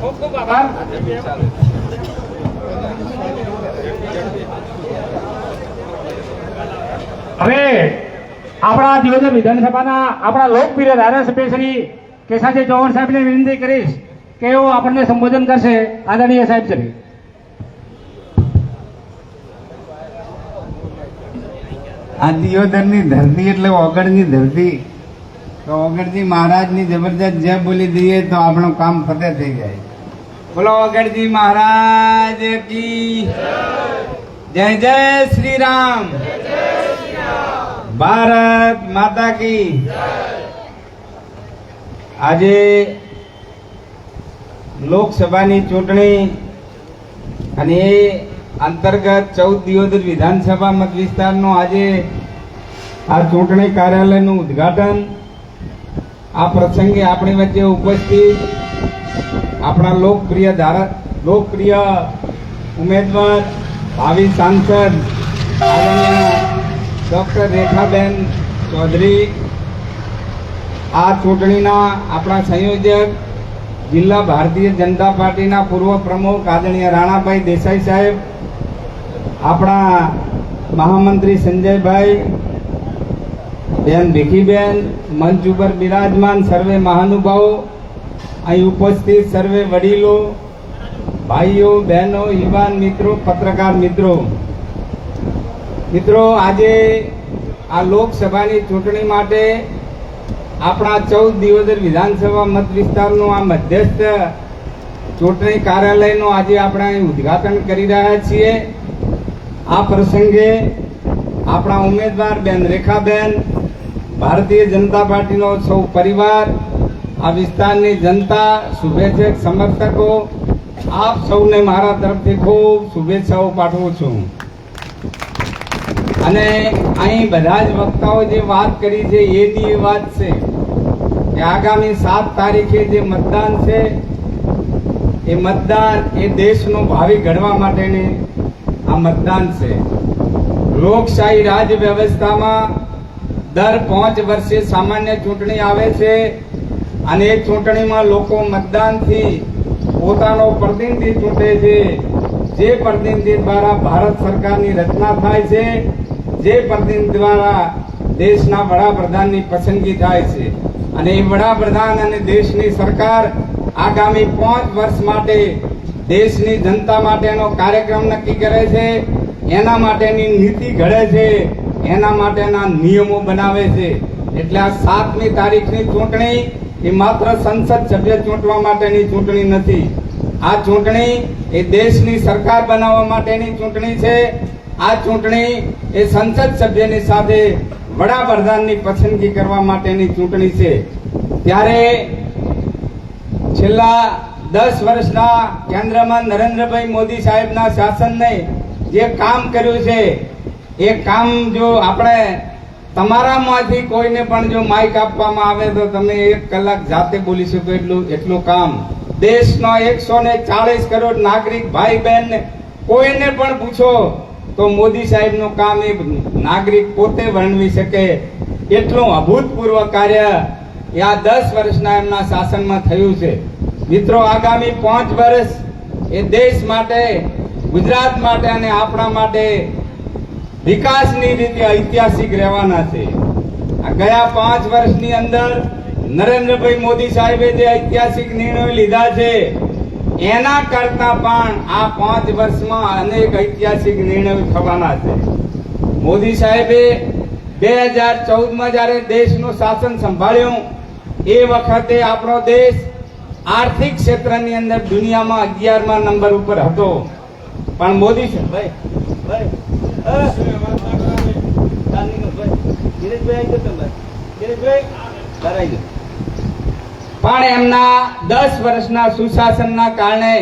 ખૂબ ખૂબ આભાર હવે આપણા દિવસે વિધાનસભાના આપણા લોકપ્રિય ધારાસભ્ય શ્રી કેશાજી ચૌહાણ સાહેબને વિનંતી કરીશ. કે એઓ આપણને સંબોધન કરશે આદરણીય સાહેબ શ્રી આ દિયોદરની ધરતી એટલે ઓગળની ધરતી. તો ઓગળજી મહારાજની જબરજસ્ત જય બોલી દઈએ તો આપણું કામ ફતે થઈ જાય. બોલો ઓગણજી મહારાજ કી જય. જય શ્રી રામ ભારત માતા કી આજે લોકસભાની ચૂંટણી અને એ અંતર્ગત ચૌદ દિયોદર વિધાનસભા મત વિસ્તારનું આજે આ ચૂંટણી કાર્યાલયનું ઉદ્ઘાટન. આ પ્રસંગે આપણી વચ્ચે ઉપસ્થિત આપણા લોકપ્રિય ધારા, લોકપ્રિય ઉમેદવાર, ભાવિ સાંસદ ડૉક્ટર રેખાબેન ચૌધરી. આ ચૂંટણીના આપણા સંયોજક જિલ્લા ભારતીય જનતા પાર્ટીના પૂર્વ પ્રમુખ આદરણીય રાણાભાઈ દેસાઈ સાહેબ, આપણા મહામંત્રી સંજયભાઈ, બેન ભીખીબેન, મંચ ઉપર બિરાજમાન સર્વે મહાનુભાવો, અહીં ઉપસ્થિત સર્વે વડીલો, ભાઈઓ, બહેનો, યુવાન મિત્રો, પત્રકાર મિત્રો. મિત્રો, આજે આ લોકસભાની ચૂંટણી માટે આપણા ચૌદ દિવોદર વિધાનસભા મત વિસ્તારનું આ મધ્યસ્થ ચૂંટણી કાર્યાલયનું આજે આપણે અહીં ઉદ્ઘાટન કરી રહ્યા છીએ. આ પ્રસંગે આપણા ઉમેદવાર બેન રેખાબેન, ભારતીય જનતા પાર્ટીનો સૌ પરિવાર, આ વિસ્તારની જનતા, શુભેચ્છક સમર્થકો, આપ સૌને મારા તરફથી ખૂબ શુભેચ્છાઓ પાઠવું છું. અને અહીં બધા જ વક્તાઓ જે વાત કરી છે, એ વાત છે કે આગામી સાત તારીખે જે મતદાન છે, એ મતદાન એ દેશનું ભાવિ ઘડવા માટેની આ મતદાન છે. લોકશાહી રાજ વ્યવસ્થામાં દર પાંચ વર્ષે સામાન્ય ચૂંટણી આવે છે અને એ ચૂંટણીમાં લોકો મતદાનથી પોતાનો પ્રતિનિધિ ચૂંટે છે. જે પ્રતિનિધિ દ્વારા ભારત સરકારની રચના થાય છે, જે પ્રતિનિધિ દ્વારા દેશના વડાપ્રધાનની પસંદગી થાય છે. અને એ વડાપ્રધાન અને દેશની સરકાર આગામી પાંચ વર્ષ માટે દેશની જનતા માટેનો કાર્યક્રમ નક્કી કરે છે, એના માટેની નીતિ ઘડે છે, એના માટેના નિયમો બનાવે છે. એટલે આ સાતમી તારીખની ચૂંટણી એ માત્ર સંસદ સભ્ય ચૂંટવા માટેની ચૂંટણી નથી. આ ચૂંટણી એ દેશની સરકાર બનાવવા માટેની ચૂંટણી છે. આ ચૂંટણી એ સંસદ સભ્યની સાથે વડાપ્રધાનની પસંદગી કરવા માટેની ચૂંટણી છે. ત્યારે છેલ્લા દસ વર્ષના કેન્દ્રમાં નરેન્દ્રભાઈ મોદી સાહેબના શાસનને જે કામ કર્યું છે, એ કામ જો આપણે તમારામાંથી કોઈને પણ જો માઇક આપવામાં આવે તો તમે એક કલાક જાતે બોલી શકો એટલું એટલું કામ. દેશનો એકસો ને ચાલીસ કરોડ નાગરિક ભાઈ બહેન કોઈને પણ પૂછો તો મોદી સાહેબનું કામ એ નાગરિક પોતે વર્ણવી શકે. એટલું અભૂતપૂર્વ કાર્ય આ દસ વર્ષના એમના શાસનમાં થયું છે. મિત્રો, આગામી પાંચ વર્ષ એ દેશ માટે, ગુજરાત માટે અને આપણા માટે વિકાસની રીતે ઐતિહાસિક રહેવાના છે. આ ગયા પાંચ વર્ષની અંદર નરેન્દ્રભાઈ મોદી સાહેબે જે ઐતિહાસિક નિર્ણયો લીધા છે, એના કરતા પણ આ પાંચ વર્ષમાં અનેક ઐતિહાસિક નિર્ણયો થવાના છે. મોદી સાહેબે બે હજાર ચૌદમાં જ્યારે દેશનું શાસન સંભાળ્યું, એ વખતે આપણો દેશ આર્થિક ક્ષેત્રની અંદર દુનિયામાં અગિયારમા નંબર ઉપર હતો. પણ મોદી સાહેબ ભાઈ ભાઈ પણ એમના દસ વર્ષના સુશાસનના કારણે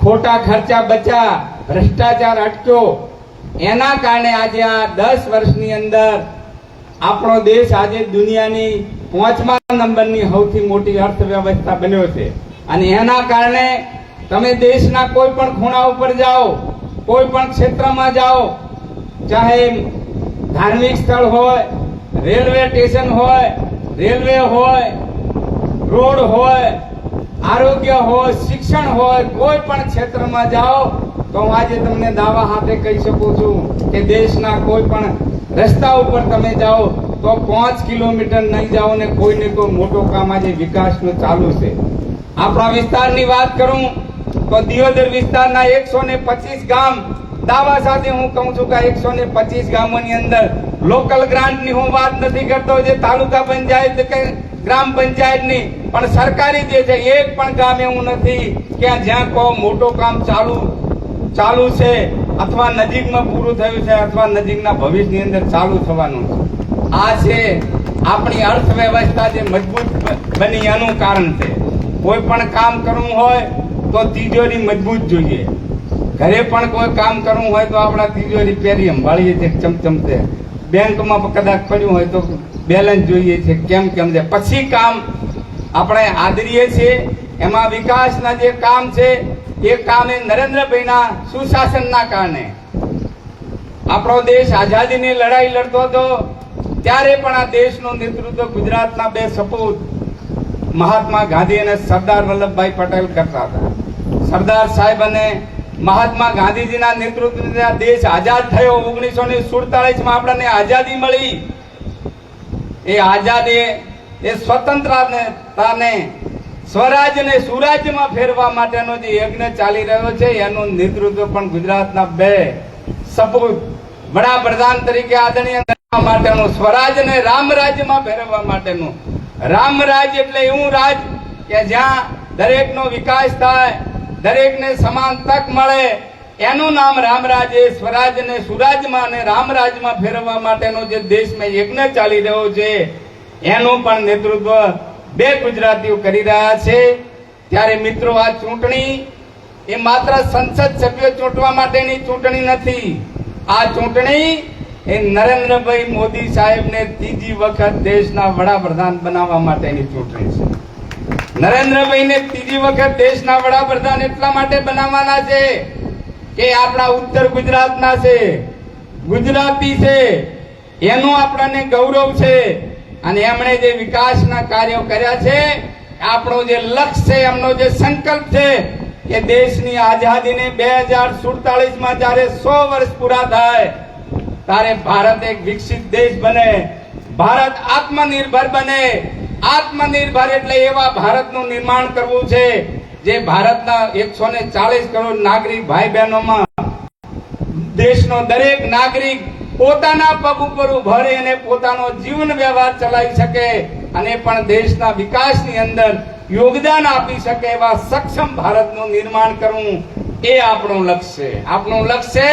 ખોટા ખર્ચા બચ્યા, ભ્રષ્ટાચાર અટક્યો. એના કારણે આજે આ દસ વર્ષની અંદર આપણો દેશ આજે દુનિયાની પાંચમા નંબરની સૌથી મોટી અર્થવ્યવસ્થા બન્યો છે. અને એના કારણે તમે દેશના કોઈ પણ ખૂણા ઉપર જાઓ, કોઈ પણ ક્ષેત્રમાં જાઓ, ચાહે ધાર્મિક સ્થળ હોય, રેલવે સ્ટેશન હોય રેલવે હોય, રોડ હોય, આરોગ્ય હોય, શિક્ષણ હોય, કોઈ પણ ક્ષેત્રમાં જાઓ, તો હું આજે તમને દાવા હાથે કહી શકું છું કે દેશના કોઈ પણ રસ્તા ઉપર તમે જાઓ, તો પાંચ કિલોમીટર નહીં જાઓ ને કોઈ ને કોઈ મોટો કામ આજે વિકાસનું ચાલુ છે. આપણા વિસ્તારની વાત કરું, તો દિયોદર વિસ્તારના એકસો પચીસ ગામ, દાવા સાથે હું કહું છું કે એકસો પચીસ ગામોની અંદર લોકલ ગ્રાન્ટની હું વાત નથી કરતો, જે તાલુકા પંચાયત કે ગ્રામ પંચાયતની. પણ સરકારી જે છે એક પણ ગામ એવું નથી. કે જ્યાં કો મોટો કામ ચાલુ ચાલુ છે, અથવા નજીકમાં પૂરું થયું છે, અથવા નજીકના ભવિષ્યની અંદર ચાલુ થવાનું છે. આ છે આપણી અર્થવ્યવસ્થા જે મજબૂત બની એનું કારણ છે. કોઈ પણ કામ કરવું હોય, તો તિજોરી મજબૂત જોઈએ. ઘરે પણ કોઈ કામ કરવું હોય, તો આપણા તિજોરી પહેરી સંભાળીએ છીએ ચમચમતે બેંકમાં કદાચ પડ્યું હોય તો બેલેન્સ જોઈએ છે. કેમ કેમ છે? પછી કામ આપણે આદરીએ છીએ. એમાં વિકાસના જે કામ છે, એ કામ એ નરેન્દ્રભાઈના સુશાસનના કારણે. આપણો દેશ આઝાદીની લડાઈ લડતો હતો, ત્યારે પણ આ દેશનું નેતૃત્વ ગુજરાતના બે સપૂત મહાત્મા ગાંધી અને સરદાર વલ્લભભાઈ પટેલ કરતા હતા. સરદાર સાહેબ અને મહાત્મા ગાંધીજીના નેતૃત્વના દેશ આઝાદ થયો. ઓગણીસો ને સુડતાલીસમાં આપણને આઝાદી મળી. એ આઝાદી એ સ્વતંત્રતાને, સ્વરાજને સુરાજ્યમાં ફેરવા માટેનો જે યજ્ઞ ચાલી રહ્યો છે, એનું નેતૃત્વ પણ ગુજરાતના બે સપૂત વડાપ્રધાન તરીકે આદરણીય માટેનું, સ્વરાજને રામ રાજ્યમાં ફેરવવા માટેનું. રામ રાજ એટલે એવું રાજ કે જ્યાં દરેકનો વિકાસ થાય દરેકને સમાન તક મળે. એનું નામ રામરાજ એ સ્વરાજ્યને સુરાજમાં અને રામરાજમાં ફેરવવા માટેનો જે દેશમાં યજ્ઞ ચાલી રહ્યો છે, એનું પણ નેતૃત્વ બે ગુજરાતીઓ કરી રહ્યા છે. ત્યારે મિત્રો, આ ચૂંટણી એ માત્ર સંસદ સભ્યો ચૂંટવા માટેની ચૂંટણી નથી. આ ચૂંટણી એ નરેન્દ્રભાઈ મોદી સાહેબને ત્રીજી વખત દેશના વડાપ્રધાન બનાવવા માટેની ચૂંટણી છે. નરેન્દ્રભાઈને ત્રીજી વખત દેશના વડાપ્રધાન એટલા માટે બનાવવાના છે કે આપણા ઉત્તર ગુજરાતના છે, ગુજરાતી છે, એનું આપણને ગૌરવ છે અને એમણે જે વિકાસના કાર્યો કર્યા છે, આપણો જે લક્ષ્ય છે, એમનો જે સંકલ્પ છે કે દેશની આઝાદીને બે હજાર સુડતાલીસમાં જ્યારે સો વર્ષ પૂરા થાય, ત્યારે ભારત એક વિકસિત દેશ બને, ભારત આત્મનિર્ભર બને આત્મનિર્ભર એટલે એવા ભારતનું નિર્માણ કરવું છે જે ભારતના એકસો ને ચાલીસ કરોડ નાગરિક ભાઈ બહેનોમાં દેશનો દરેક નાગરિક પોતાના પગ ઉપર ઊભા અને પોતાનો જીવન વ્યવહાર ચલાવી શકે અને પણ દેશના વિકાસની અંદર યોગદાન આપી શકે એવા સક્ષમ ભારતનું નિર્માણ કરવું એ આપણું લક્ષ્ય આપણું લક્ષ્ય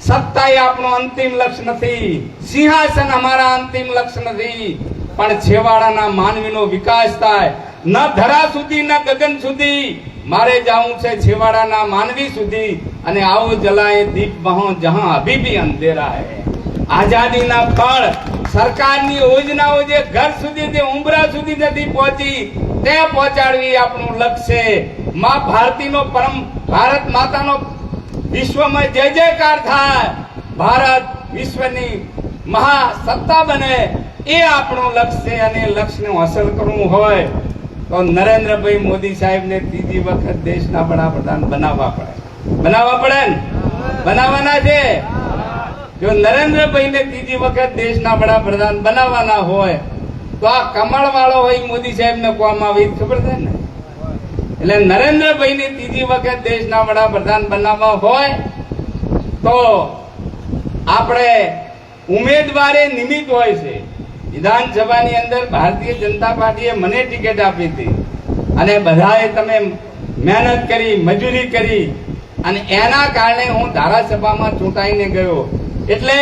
સત્તા એ આપણું અંતિમ લક્ષ્ય નથી. સિંહાસન અમારા અંતિમ લક્ષ્ય નથી. પણ છેવાડાના માનવીનો વિકાસ થાય. ન ધરા સુધી, ન ગગન સુધી મારે જવું છે છેવાડાના માનવી સુધી. અને આવો જલાએ દીપ બહો જહાં અભી ભી અંધેરા હે. આઝાદીના ફળ સરકારની યોજનાઓ જે ઘર સુધી, જે ઉંબરા સુધી નથી પહોંચી તે પહોંચાડવી આપણું લક્ષ્યમાં ભારતીનો પરમ, ભારત માતાનો વિશ્વમાં જય જયકાર થાય. ભારત વિશ્વની મહાસત્તા બને. એ આપણું લક્ષ્ય છે અને લક્ષ્યને હાંસલ કરવું હોય તો નરેન્દ્રભાઈ મોદી સાહેબને ત્રીજી વખત દેશના વડાપ્રધાન બનાવવા પડે. બનાવવા પડે ને? બનાવવાના છે? જો નરેન્દ્રભાઈને ત્રીજી વખત દેશના વડાપ્રધાન બનાવવાના હોય, તો આ કમળ વાળો હોય મોદી સાહેબને કોમ આવી ખબર છે ને? એટલે નરેન્દ્રભાઈને ત્રીજી વખત દેશના વડાપ્રધાન બનાવવા હોય, તો આપણે ઉમેદવારે નિમિત્ત હોય છે. વિધાનસભાની અંદર ભારતીય જનતા પાર્ટીએ મને ટિકિટ આપી હતી. અને બધાએ તમે મહેનત કરી, મજૂરી કરી, અને એના કારણે હું ધારાસભામાં ચૂંટાઈને ગયો. એટલે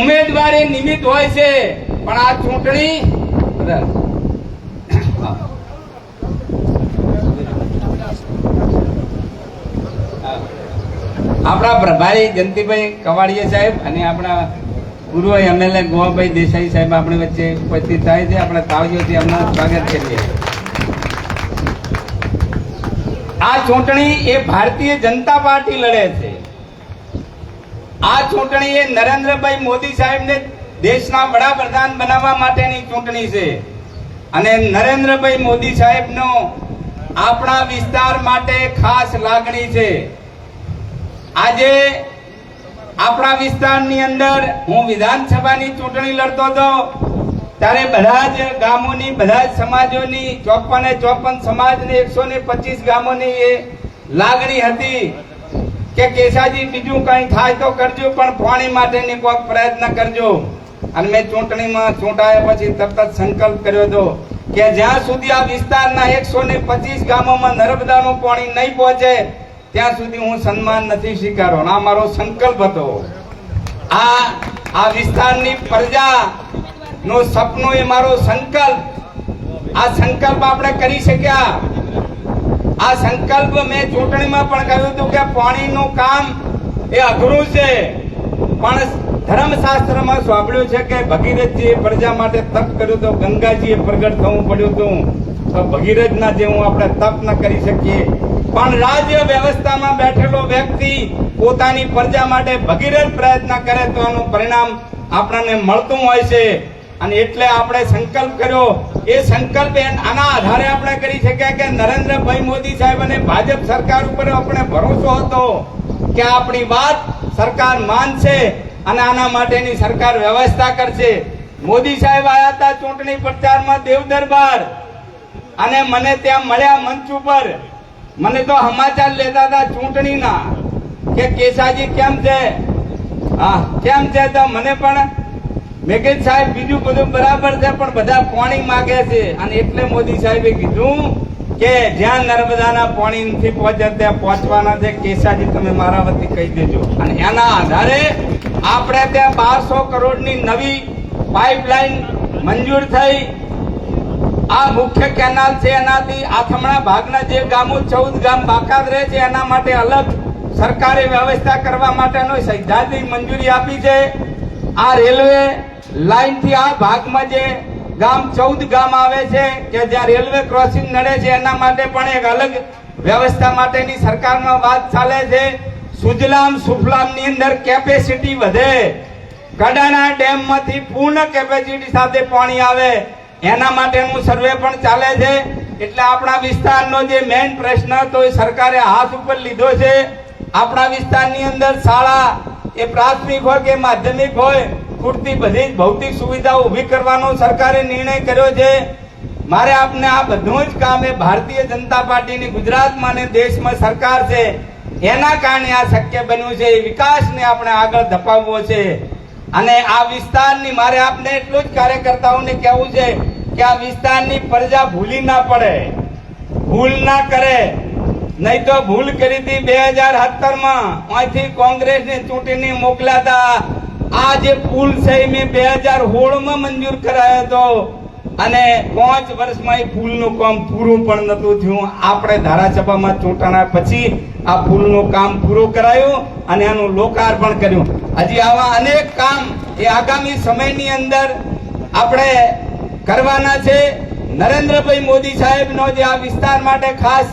ઉમેદવારી નિમિત્ત હોય છે, પણ આ ચૂંટણી આપણા પ્રભારી જયંતિભાઈ કવાડિયા સાહેબ અને આપણા પૂર્વ એમએલએ ગોવાભાઈ દેસાઈ સાહેબ આપણી વચ્ચે ઉપસ્થિત થાય છે. આપણે તાવજીઓથી એમના સ્વાગત કરીએ. આ ચૂંટણી એ ભારતીય જનતા પાર્ટી લડે છે. આ ચૂંટણી એ નરેન્દ્રભાઈ મોદી સાહેબને દેશના વડાપ્રધાન બનાવવા માટેની ચૂંટણી છે. અને નરેન્દ્રભાઈ મોદી સાહેબનો આપણા વિસ્તાર માટે ખાસ લાગણી છે. આજે આપણા વિસ્તારની અંદર હું વિધાનસભાની ચૂંટણી લડતો હતો, ત્યારે બધા જ ગામોની, બધા જ સમાજોની ચોપને ચોપન સમાજની એકસો ને પચીસ ગામોની એ લાગણી હતી કે કેશાજી બીજું કંઈ થાય તો કરજો, પણ પાણી માટેની કોઈક પ્રયત્ન કરજો. અને મેં ચૂંટણીમાં ચૂંટાયા પછી તરત જ સંકલ્પ કર્યો હતો કે જ્યાં સુધી આ વિસ્તારના એકસો ને પચીસ ગામોમાં નર્મદાનું પાણી નહીં પહોંચે ત્યાં સુધી હું સન્માન નથી સ્વીકારો આ મારો સંકલ્પ હતો. આ આ વિસ્તારની પ્રજા નો સપનો એ મારો સંકલ્પ. આ સંકલ્પ આપણે કરી શક્યા. આ સંકલ્પ મેં ચૂંટણીમાં પણ કહ્યું હતું કે પાણીનું કામ એ અઘરું છે. પણ ધર્મશાસ્ત્રમાં સાંભળ્યું છે કે ભગીરથજીએ પ્રજા માટે તપ કર્યું તો ગંગાજીએ પ્રગટ થવું પડ્યું હતું. તો ભગીરથના જેવું આપણે તપ ન કરી શકીએ. પણ રાજ્ય વ્યવસ્થામાં બેઠેલો વ્યક્તિ પોતાની પ્રજા માટે ભગીરથ પ્રયત્ન કરે તો એનું પરિણામ આપણને મળતું હોય છે. અને એટલે આપણે સંકલ્પ કર્યો. એ સંકલ્પ આના આધારે આપણે કરી શક્યા કે નરેન્દ્રભાઈ મોદી સાહેબ અને ભાજપ સરકાર ઉપર આપણે ભરોસો હતો કે આપણી વાત સરકાર માનશે અને આના માટેની સરકાર વ્યવસ્થા કરશે. મોદી સાહેબ આવ્યા હતા ચૂંટણી પ્રચારમાં દેવ દરબાર અને મને ત્યાં મળ્યા મંચ ઉપર. મને તો સમાચાર લેતા હતા ચૂંટણીના કે કેસાજી કેમ છે? હા, કેમ છે તો મને પણ મેં કે સાહેબ બીજું બધું બરાબર છે, પણ બધા પાણી માગે છે. અને એટલે મોદી સાહેબે કીધું કે જ્યાં નર્મદાના પાણી નથી પહોંચે ત્યાં પહોંચવાના છે. કેસાજી, તમે મારા વતી કહી દેજો. અને એના આધારે આપણે ત્યાં બારસો કરોડની નવી પાઇપલાઇન મંજૂર થઈ. આ મુખ્ય કેનાલ છે, એનાથી આથમણા ભાગના જે ગામો, ચૌદ ગામ બાકાત રહે છે, એના માટે અલગ સરકારે વ્યવસ્થા કરવા માટેનો સૈદ્ધાંતિક મંજૂરી આપી છે. આ રેલવે લાઈનથી આ ભાગમાં જે ગામ, ચૌદ ગામ આવે છે, કે જ્યાં રેલવે ક્રોસિંગ નડે છે, એના માટે પણ એક અલગ વ્યવસ્થા માટેની સરકારમાં વાત ચાલે છે. સુજલામ સુફલામની અંદર કેપેસિટી વધે. કડાના ડેમમાંથી પૂર્ણ કેપેસિટી સાથે પાણી આવે. એના માટેનું સર્વે પણ ચાલે છે. એટલે આપણા વિસ્તારનો જે મેઇન પ્રશ્ન હતો એ સરકારે હાથ ઉપર લીધો છે. આપણા વિસ્તારની અંદર શાળા એ પ્રાથમિક હોય કે માધ્યમિક હોય, પૂરતી બધી જ ભૌતિક સુવિધાઓ ઊભી કરવાનો સરકારે નિર્ણય કર્યો છે. મારે આપને આ બધું જ કામ એ ભારતીય જનતા પાર્ટીની ગુજરાતમાં અને દેશમાં સરકાર છે, એના કારણે આ શક્ય બન્યું છે. એ વિકાસને આપણે આગળ ધપાવવો છે. અને આ વિસ્તારની મારે આપને એટલું જ કાર્યકર્તાઓને કહેવું છે કે આ વિસ્તારની પ્રજા ભૂલી ના પડે. ભૂલ ના કરે. નહીં તો ભૂલ કરી હતી બે હજાર સત્તરમાં અહીંથી કોંગ્રેસને ચૂંટણી મોકલ્યા હતા આ જે પુલ છે મેં બે હજાર સોળમાં મંજૂર કરાયો હતો. અને પાંચ વર્ષમાં એ પુલનું કામ પૂરું પણ નતું થયું. આપણે ધારાસભામાં ચૂંટણા પછી આ પુલનું કામ પૂરું કરાયું અને એનું લોકાર્પણ કર્યું. હજી આવા અનેક કામ એ આગામી સમયની અંદર આપણે કરવાના છે. નરેન્દ્રભાઈ મોદી સાહેબનો જે આ વિસ્તાર માટે ખાસ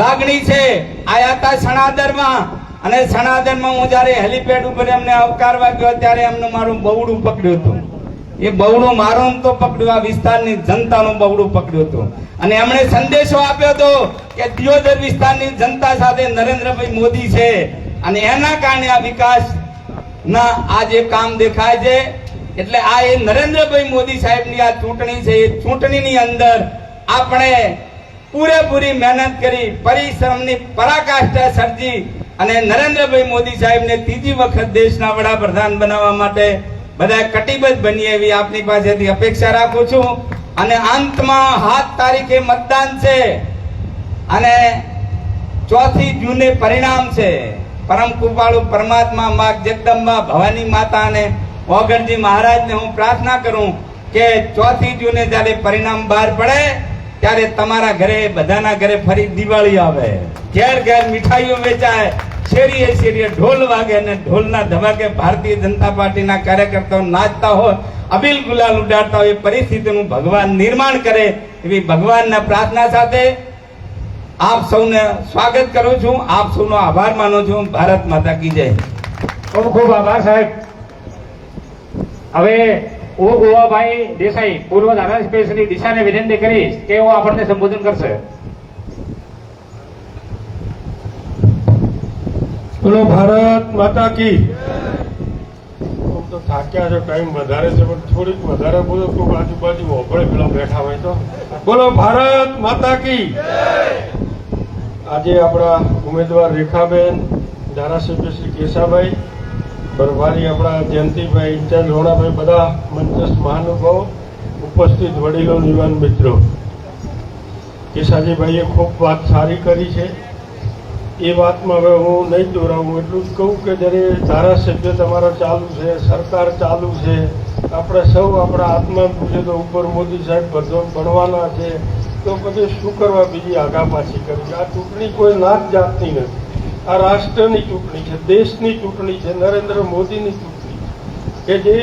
લાગણી છે આયા હતા સણાદરમાં અને સણાદરમાં હું જ્યારે હેલિપેડ ઉપર એમને આવકારવા ગયો ત્યારે એમને મારું બવડું પકડ્યું હતું. એ બવડું મારું તો પકડ્યું, આ વિસ્તારની જનતાનું બવડું પકડ્યું હતું. અને એમણે સંદેશો આપ્યો હતો કે દિયોદર વિસ્તારની જનતા સાથે નરેન્દ્રભાઈ મોદી છે. અને એના કારણે આ વિકાસ ના આ જે કામ દેખાય છે એટલે આ એ નરેન્દ્રભાઈ મોદી સાહેબની આ ચૂંટણી છે, એ ચૂંટણીની અંદર આપણે પૂરેપૂરી મહેનત કરી, પરિશ્રમની પરાકાષ્ઠા સર્જી અને નરેન્દ્રભાઈ મોદી સાહેબને ત્રીજી વખત દેશના વડાપ્રધાન બનાવવા માટે બધા કટિબદ્ધ બનીએ એવી આપની પાસેથી અપેક્ષા રાખું છું. અને અંતમાં સાત તારીખે મતદાન છે અને ચોથી જૂને પરિણામ છે. પરમ કૃપાળુ પરમાત્મા, મા જગદંબા, ભવાની માતા અને ઓગણજી મહારાજને હું પ્રાર્થના કરું કે ચોથી જૂને જ્યારે પરિણામ બહાર પડે, ત્યારે તમારા ઘરે, બધાના ઘરે ફરી દિવાળી આવે. ઘેર ઘેર મીઠાઈઓ વેચાય, શેરીએ શેરીએ ઢોલ વાગે અને ઢોલના ધમાકે ભારતીય જનતા પાર્ટીના કાર્યકર્તાઓ નાચતા હોય, અબિલ ગુલાલ ઉડાડતા હોય, એ પરિસ્થિતિનું ભગવાન નિર્માણ કરે એવી ભગવાનના પ્રાર્થના સાથે આપ સૌને સ્વાગત કરું છું. આપ સૌનો આભાર માનું છું. ભારત માતા કી જય. ખૂબ ખૂબ આભાર સાહેબ. હવે ઓ ગોવાભાઈ દેસાઈ પૂર્વ ધારાસભ્ય શ્રી દિશાને વિનંતી કરીશ કે તેઓ આપણને સંબોધન કરશે. બોલો ભારત માતા કી. આમ તો થાક્યા છો ટાઈમ વધારે છે પણ થોડીક વધારે બોલો તો આજુબાજુ ઓભળે પેલા બેઠા હોય તો. બોલો ભારત માતા કી. આજે આપણા ઉમેદવાર રેખાબેન ધારાસભ્ય શ્રી કેશાભાઈ પરભારી આપણા જયંતિભાઈ ઇન્ચાર્જ રોણાભાઈ બધા મંચસ્થ મહાનુભાવ, ઉપસ્થિત વડીલો, યુવાન મિત્રો. કેશાજીભાઈએ ખૂબ વાત સારી કરી છે. એ વાતમાં હવે હું નહીં દોરાવું, એટલું જ કહું કે જ્યારે ધારાસભ્ય તમારો ચાલુ છે, સરકાર ચાલુ છે, આપણે સૌ આપણા આત્મા પૂછે તો ઉપર મોદી સાહેબ બધો ભણવાના છે, તો પછી શું કરવા બીજી આગા પાછી કરવી? આ ચૂંટણી કોઈ નાત જાતની નથી. આ રાષ્ટ્રની ચૂંટણી છે, દેશની ચૂંટણી છે, નરેન્દ્ર મોદીની ચૂંટણી કે જે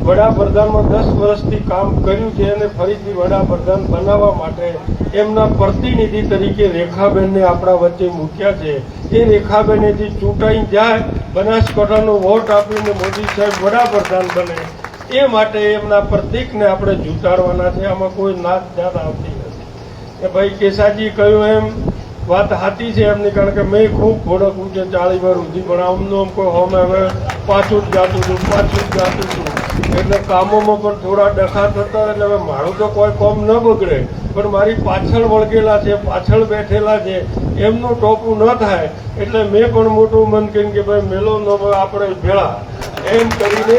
વડાપ્રધાનમાં દસ વર્ષથી કામ કર્યું છે અને ફરીથી વડાપ્રધાન બનાવવા માટે એમના પ્રતિનિધિ તરીકે રેખાબેનને આપણા વચ્ચે મૂક્યા છે. એ રેખાબેને જે ચૂંટાઈ જાય, બનાસકાંઠાનો વોટ આપીને મોદી સાહેબ વડાપ્રધાન બને, એ માટે એમના પ્રતિકને આપણે જૂટાડવાના છે. આમાં કોઈ નાત જાત આવતી નથી. કે ભાઈ કેસાજી કહ્યું એમ વાત સાચી છે એમની, કારણ કે મેં ખૂબ ખોડક છે ચાળી વાર સુધી પણ આમનું આમ કોઈ હોમ હવે પાછું જ જાતું છું, પાછું જ જાતું છું. એટલે કામોમાં પણ થોડા ડખા થતા, એટલે હવે મારું તો કોઈ કોમ ન બગડે. પણ મારી પાછળ વળગેલા છે, પાછળ બેઠેલા છે, એમનું ટોપું ન થાય, એટલે મેં પણ મોટું મન કર્યું કે ભાઈ મેલો ન આપણે ભેળા. એમ કરીને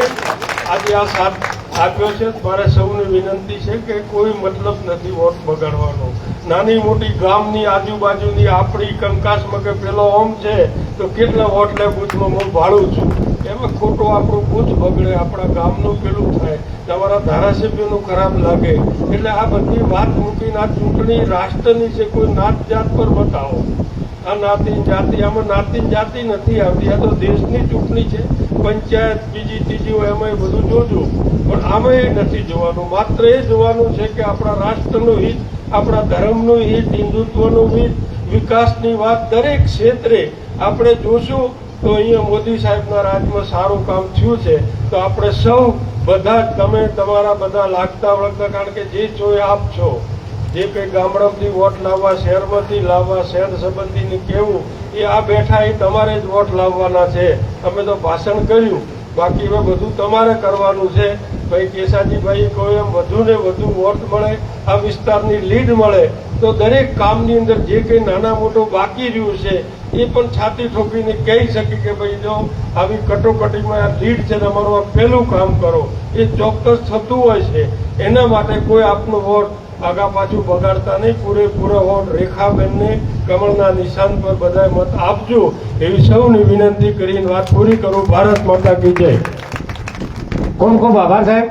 આજે આ સાથ આપ્યો છે. મારે સૌને વિનંતી છે કે કોઈ મતલબ નથી વોટ બગાડવાનો. નાની મોટી ગામની આજુબાજુની આપણી કંકાસમાં કે પેલો ઓમ છે, તો કેટલા વોટ લે બૂથમાં હું ભાડું છું? એમાં ખોટું આપણું બૂથ બગડે, આપણા ગામનું પેલું થાય. તમારા ધારાસભ્યનું ખરાબ લાગે. એટલે આ બધી વાત મૂકીને આ ચૂંટણી રાષ્ટ્રની છે, કોઈ નાત જાત પર બતાવો. આ નાતી જાતિ, આમાં નાતી જાતિ નથી આવતી. આ તો દેશની ચૂંટણી છે. પંચાયત, બીજી, ત્રીજી હોય એમાં બધું જોજો. પણ આમાં એ નથી જોવાનું. માત્ર એ જોવાનું છે કે આપણા રાષ્ટ્રનું હિત, આપણા ધર્મનું હિત, હિન્દુત્વનું હિત, વિકાસની વાત દરેક ક્ષેત્રે આપણે જોશું, તો અહીંયા મોદી સાહેબના રાજમાં સારું કામ થયું છે. તો આપણે સૌ બધા તમે, તમારા બધા લાગતા વળગતા, કારણ કે જે છો એ આપ છો. જે કંઈ ગામડામાંથી વોટ લાવવા, શહેરમાંથી લાવવા, શહેર સંબંધીને કેવું એ આ બેઠા એ તમારે જ વોટ લાવવાના છે. અમે તો ભાષણ કર્યું. બાકી હવે બધું તમારે કરવાનું છે. ભાઈ કેસાજીભાઈ કહ્યું એમ, વધુ ને વધુ વોટ મળે, આ વિસ્તારની લીડ મળે. તો દરેક કામની અંદર જે કંઈ નાના મોટું બાકી રહ્યું છે, એ પણ છાતી ઠોકીને કહી શકે કે ભાઈ જો આવી કટોકટીમાં આ લીડ છે તમારું આ પહેલું કામ કરો. એ ચોક્કસ થતું હોય છે. એના માટે કોઈ આપનો વોટ આગા પાછું બગાડતા નહીં. પૂરેપૂરો હોટ રેખાબેનને કમળના નિશાન પર બધા મત આપજો એવી સૌની વિનંતી કરીને વાત પૂરી કરું. ભારત માતા કી જય. કોણ કોણ? આભાર સાહેબ.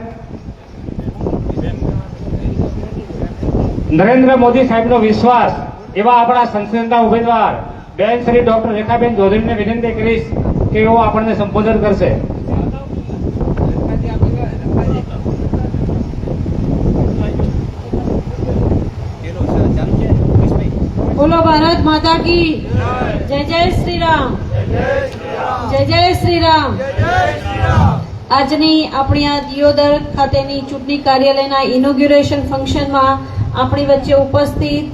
નરેન્દ્ર મોદી સાહેબનો વિશ્વાસ, એવા આપણા સંસદના ઉમેદવાર, બેન શ્રી ડોક્ટર રેખાબેન ચૌધરીને વિનંતી કરીશ કે તેઓ આપણને સંબોધન કરશે બોલો ભારત માતા કી. જય જય શ્રી રામ જય જય શ્રી રામ આજની આપણી આ દિયોદર ખાતેની ચૂંટણી કાર્યાલયના ઇનોગ્યુરેશન ફંક્શનમાં આપણી વચ્ચે ઉપસ્થિત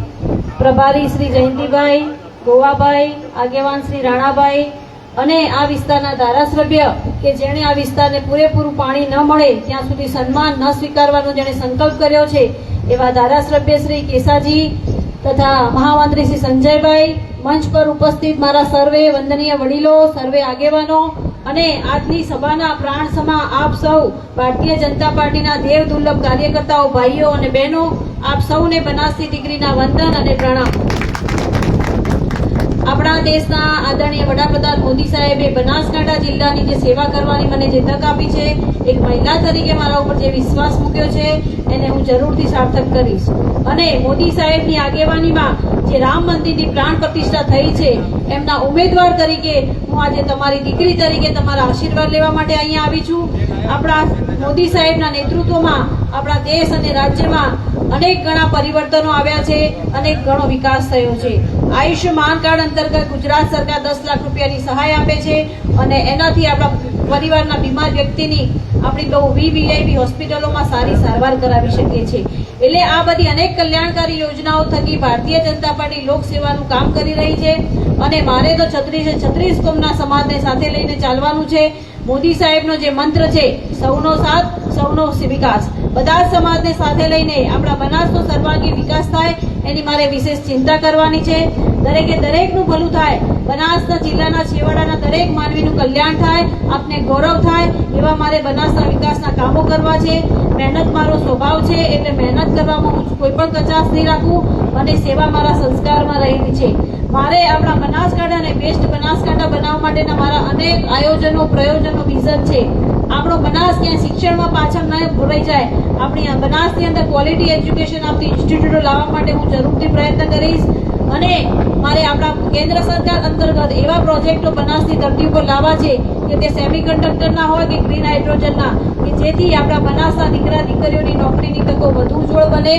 પ્રભારી શ્રી જયંતિભાઈ, ગોવાભાઈ, આગેવાન શ્રી રાણાભાઈ અને આ વિસ્તારના ધારાસભ્ય કે જેણે આ વિસ્તારને પૂરેપૂરું પાણી ન મળે ત્યાં સુધી સન્માન ન સ્વીકારવાનો જેણે સંકલ્પ કર્યો છે, એવા ધારાસભ્ય શ્રી કેસાજી તથા મહામંત્રી શ્રી સંજયભાઈ મંચ પર ઉપસ્થિત મારા સર્વે વંદનીય વડીલો, સર્વે આગેવાનો અને આજની સભાના પ્રાણ સમા આપ સૌ ભારતીય જનતા પાર્ટીના દેવ દુર્લભ કાર્યકર્તાઓ, ભાઈઓ અને બહેનો, આપ સૌને બનાસી ડિગ્રીના વંદન અને પ્રણામ. આપણા દેશના આદરણીય વડાપ્રધાન મોદી સાહેબે બનાસકાંઠા જિલ્લાની જે સેવા કરવાની મને જે તક આપી છે, એક મહિલા તરીકે મારા ઉપર જે વિશ્વાસ મૂક્યો છે, એને હું જરૂરથી સાર્થક કરીશ. અને મોદી સાહેબની આગેવાનીમાં જે રામ મંદિરની પ્રાણ પ્રતિષ્ઠા થઈ છે, એમના ઉમેદવાર તરીકે હું આજે તમારી દીકરી તરીકે તમારા આશીર્વાદ લેવા માટે અહીંયા આવી છું. આપણા મોદી સાહેબના નેતૃત્વમાં આપણા દેશ અને રાજ્યમાં અનેક ઘણા પરિવર્તનો આવ્યા છે, અનેક ઘણો વિકાસ થયો છે. આયુષ્યમાન કાર્ડ અંતર્ગત ગુજરાત સરકાર દસ લાખ રૂપિયાની સહાય આપે છે અને એનાથી આપણા પરિવારના બીમાર વ્યક્તિની આપણી બહુ વીવીઆઈપી હોસ્પિટલોમાં સારી સારવાર કરાવી શકીએ છીએ. એટલે આ બધી અનેક કલ્યાણકારી યોજનાઓ થકી ભારતીય જનતા પાર્ટી લોકસેવાનું કામ કરી રહી છે અને મારે તો છત્રીસે છત્રીસ કોમના સમાજને સાથે લઈને ચાલવાનું છે. મોદી સાહેબનો જે મંત્ર છે, સૌનો સાથ, સૌનો વિકાસ. બધા સમાજને સાથે લઈને આપણા બનાસનો સર્વાંગી વિકાસ થાય, એની મારે વિશેષ ચિંતા કરવાની છે. દરેકે દરેકનું ભલું થાય. બનાસના જિલ્લાના છેવાડાના દરેક માનવીનું કલ્યાણ થાય, આપને ગૌરવ થાય, એવા મારે બનાસના વિકાસના કામો કરવા છે. મહેનત મારો સ્વભાવ છે, એટલે મહેનત કરવામાં હું કોઈ પણ કચાશ નહીં રાખું. અને સેવા મારા સંસ્કારમાં રહેલી છે. મારે આપણા બનાસકાંઠાને બેસ્ટ બનાસકાંઠા બનાવવા માટેના મારા અનેક આયોજનો, પ્રયોજનો વિઝન છે. આપણો બનાસ ક્યાંય શિક્ષણમાં પાછળ ન ભરાઈ જાય. આપણી બનાસની અંદર ક્વોલિટી એજ્યુકેશન આપતી ઇન્સ્ટિટ્યૂટો લાવવા માટે હું જરૂરથી પ્રયત્ન કરીશ. અને મારે આપણા કેન્દ્ર સરકાર અંતર્ગત એવા પ્રોજેક્ટો બનાસની ધરતી ઉપર લાવવા છે કે તે સેમી કન્ડક્ટરના હોય કે ગ્રીન હાઇડ્રોજનના કે જેથી આપણા બનાસના દીકરા, દીકરીઓની નોકરીની તકો વધુ ઉજ્જવળ બને.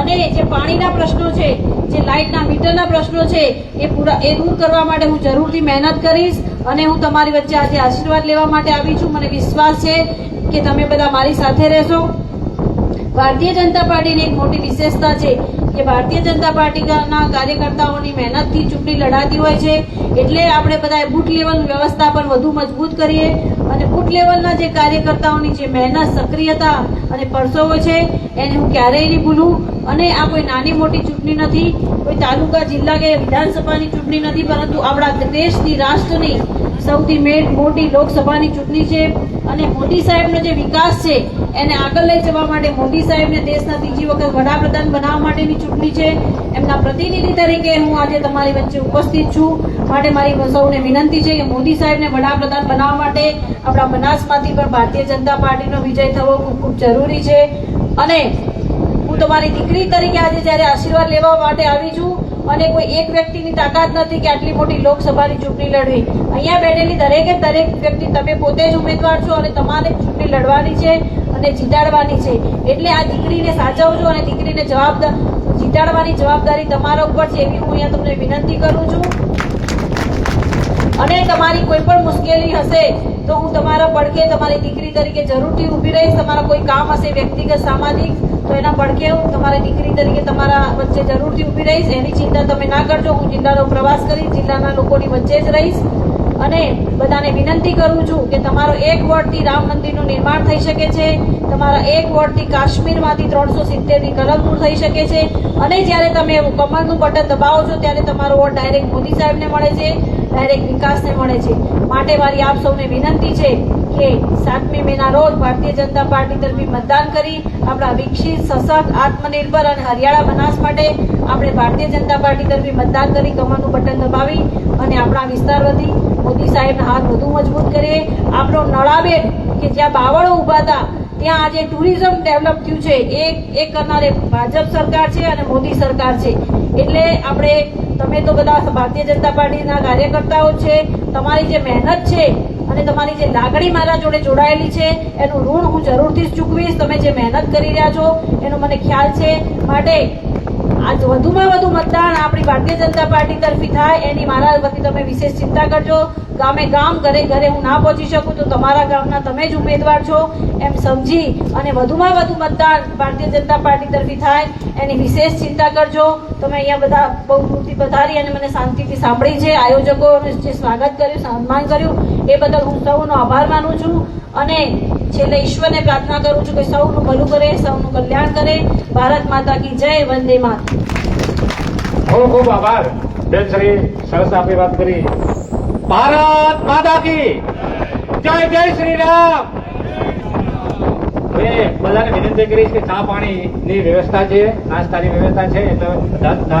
અને જે પાણીના પ્રશ્નો છે, જે લાઇટના મીટરના પ્રશ્નો છે, એ પૂરા, એ દૂર કરવા માટે હું જરૂરથી મહેનત કરીશ. અને હું તમારી વચ્ચે આજે આશીર્વાદ લેવા માટે આવી છું. મને વિશ્વાસ છે કે તમે બધા મારી સાથે રહેશો. ભારતીય જનતા પાર્ટીની એક મોટી વિશેષતા છે કે ભારતીય જનતા પાર્ટીના કાર્યકર્તાઓની મહેનતથી ચૂંટણી લડાતી હોય છે. એટલે આપણે બધાએ બુથ લેવલ વ્યવસ્થા પણ વધુ મજબૂત કરીએ. અને બૂથ લેવલના જે કાર્યકર્તાઓની જે મહેનત, સક્રિયતા અને પરસોવો છે, એને હું ક્યારેય નહીં ભૂલું. અને આ કોઈ નાની મોટી ચૂંટણી નથી, કોઈ તાલુકા, જિલ્લા કે વિધાનસભાની ચૂંટણી નથી, પરંતુ આપણા દેશની રાષ્ટ્રની સૌથી મેં, મોટી લોકસભાની ચૂંટણી છે. અને મોદી સાહેબનો જે વિકાસ છે એને આગળ લઈ જવા માટે મોદી સાહેબને દેશના ત્રીજી વખત વડાપ્રધાન બનાવવા માટેની ચૂંટણી છે. એમના પ્રતિનિધિ તરીકે હું આજે તમારી વચ્ચે ઉપસ્થિત છું. માટે મારી સૌને વિનંતી છે કે મોદી સાહેબને વડાપ્રધાન બનાવવા માટે આપણા બનાસમાંથી પણ ભારતીય જનતા પાર્ટીનો વિજય થવો ખૂબ ખૂબ જરૂરી છે. અને હું તમારી દીકરી તરીકે આજે જ્યારે આશીર્વાદ લેવા માટે આવી છું અને કોઈ એક વ્યક્તિની તાકાત નથી કે આટલી મોટી લોકસભાની ચૂંટણી લડવી. અહીંયા બેઠેલી દરેકે દરેક વ્યક્તિ, તમે પોતે જ ઉમેદવાર છો અને તમારે ચૂંટણી લડવાની છે. અને જીતાડવાની છે. એટલે આ દીકરીને સાચવજો અને દીકરીને જવાબદાર જીતાડવાની જવાબદારી તમારા ઉપર છે એવી હું અહીંયા તમને વિનંતી કરું છું. અને તમારી કોઈ પણ મુશ્કેલી હશે તો હું તમારા પડખે તમારી દીકરી તરીકે જરૂરથી ઊભી રહીશ. તમારા કોઈ કામ હશે, વ્યક્તિગત, સામાજિક, તો એના પડખે હું તમારી દીકરી તરીકે તમારા વચ્ચે જરૂરથી ઊભી રહીશ. એની ચિંતા તમે ના કરજો. હું જિલ્લાનો પ્રવાસ કરીશ. જિલ્લાના લોકોની વચ્ચે જ રહીશ. અને બધાને વિનંતી કરું છું કે તમારો એક વોર્ડથી રામ મંદિરનું નિર્માણ થઈ શકે છે, તમારા એક વોર્ડથી કાશ્મીરમાંથી ત્રણસો સિત્તેરની કલમ દૂર થઈ શકે છે. અને જ્યારે તમે કમળનું બટન દબાવો છો, ત્યારે તમારો વોટ ડાયરેક્ટ મોદી સાહેબને મળે છે, ડાયરેક્ટ વિકાસને મળે છે. માટે મારી આપ સૌને વિનંતી છે કે સાતમી મેના રોજ ભારતીય જનતા પાર્ટી તરફી મતદાન કરી આપણા વિકસિત, સશક્ત, આત્મનિર્ભર અને હરિયાળા બનાસ માટે આપણે ભારતીય જનતા પાર્ટી તરફી મતદાન કરી, કમરનું બટન દબાવી અને આપણા વિસ્તાર વધી મોદી સાહેબના હાથ વધુ મજબૂત કરીએ આપણો નળાબેટ કે જ્યાં બાવળો ઊભા હતા, ત્યાં આજે ટુરિઝમ ડેવલપ થયું છે. એ એ કરનારે ભાજપ સરકાર છે અને મોદી સરકાર છે. એટલે આપણે, તમે તો બધા ભારતીય જનતા પાર્ટીના કાર્યકર્તાઓ છે. તમારી જે મહેનત છે અને તમારી જે લાગણી મારા જોડે જોડાયેલી છે, એનું ઋણ હું જરૂરથી જ ચૂકવીશ. તમે જે મહેનત કરી રહ્યા છો, એનો મને ખ્યાલ છે. માટે આજ વધુમાં વધુ મતદાન આપણી ભારતીય જનતા પાર્ટી તરફી થાય. એની મારા વતી તમે વિશેષ ચિંતા કરજો. ગામે ગામ, ઘરે ઘરે હું ના પહોંચી શકું તો તમારા ગામના તમે જ ઉમેદવાર છો. એમ સમજી અને વધુમાં વધુ મતદાન ભારતીય જનતા પાર્ટી તરફી થાય. એની વિશેષ ચિંતા કરજો. તમે અહીંયા બધા બહુ કૃતિ પધારી અને મને શાંતિથી સાંભળી છે. આયોજકોનું જે સ્વાગત કર્યું, સન્માન કર્યું, એ બદલ હું સૌનો આભાર માનું છું. અને છેલ્લે ઈશ્વરને પ્રાર્થના કરું છું કે સૌનું ભલું કરે, સૌનું કલ્યાણ કરે. ભારત માતા કી જય, વંદે માતા. ખૂબ ખૂબ આભાર. બેન શ્રી, સરસ આપી વાત કરી. ભારત માતા કી જય જય શ્રી રામ. મેં બધાને વિનંતી કરીશ કે ચા પાણીની વ્યવસ્થા છે, નાસ્તાની વ્યવસ્થા છે, એટલે